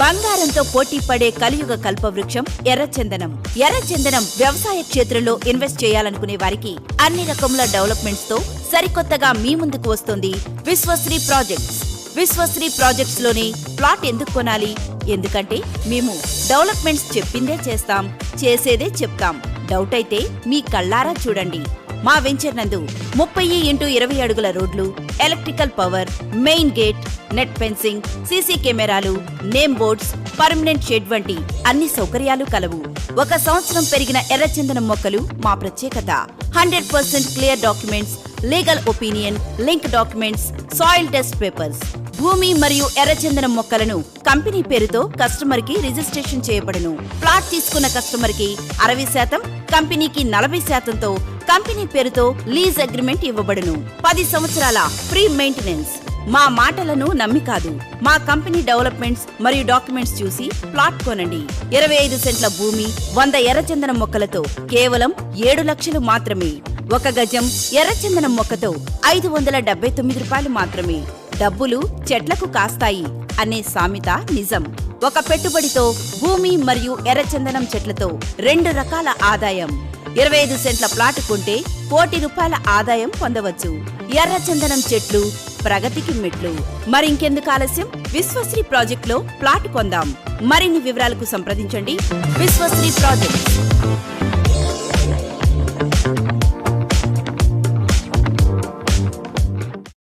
బంగారంతో పోటీ పడే కలియుగ కల్పవృక్షం ఎర్రచందనం. ఎర్రచందనం వ్యవసాయ క్షేత్రంలో ఇన్వెస్ట్ చేయాలనుకునే వారికి అన్ని రకముల డెవలప్మెంట్స్తో సరికొత్తగా మీ ముందుకు వస్తుంది విశ్వశ్రీ ప్రాజెక్ట్స్. విశ్వశ్రీ ప్రాజెక్ట్స్లోని ప్లాట్ ఎందుకు కొనాలి? ఎందుకంటే మేము డెవలప్మెంట్స్ చెప్పిందే చేస్తాం చేసేదే చెప్తాం. డౌట్ అయితే మీ కళ్ళారా చూడండి. మా వెంచర్ నందు ముప్పై ఇంటూ ఇరవై అడుగుల రోడ్లు electrical power main gate net fencing CC కెమెరాలు నేమ్ బోర్డ్స్ పర్మనెంట్ షెడ్ వంటి అన్ని సౌకర్యాలు కలవు. ఒక సంవత్సరం పెరిగిన ఎర్రచందనం మొక్కలు మా ప్రత్యేకత. Hundred percent clear documents legal opinion link documents soil test papers. భూమి మరియు ఎర్రచందనం మొక్కలను కంపెనీ పేరుతో కస్టమర్కి రిజిస్ట్రేషన్ చేయబడును. ప్లాట్ తీసుకున్న కస్టమర్కి అరవై శాతం కంపెనీకి నలభై శాతంతో కంపెనీ పేరుతో లీజ్ అగ్రిమెంట్ ఇవ్వబడును. పది సంవత్సరాల ఫ్రీ మెయింటెనెన్స్. మా మాటలను నమ్మి కాదు. మా కంపెనీ డెవలప్మెంట్స్ మరియు డాక్యుమెంట్స్ చూసి ప్లాట్ కొనండి. ఇరవై ఐదు సెంట్ల భూమి వంద ఎర్రచందనం మొక్కలతో కేవలం ఏడు లక్షలు మాత్రమే. ఒక గజం ఎర్రచందనం మొక్కతో ఐదు వందల డెబ్బై తొమ్మిది రూపాయలు మాత్రమే. డబ్బులు చెట్లకు కాస్తాయి అనే సామెత నిజం. ఒక పెట్టుబడితో భూమి మరియు ఎర్రచందనం చెట్లతో రెండు రకాల ఆదాయం. ఇరవై ఐదు సెంట్ల ప్లాట్ కొంటే కోటి రూపాయల ఆదాయం పొందవచ్చు. ఎర్రచందనం చెట్లు ప్రగతికి మెట్లు. మరింకెందుకు ఆలస్యం? విశ్వశ్రీ ప్రాజెక్ట్లో ప్లాట్ కొందాం. మరిన్ని వివరాలకు సంప్రదించండి. విశ్వశ్రీ ప్రాజెక్ట్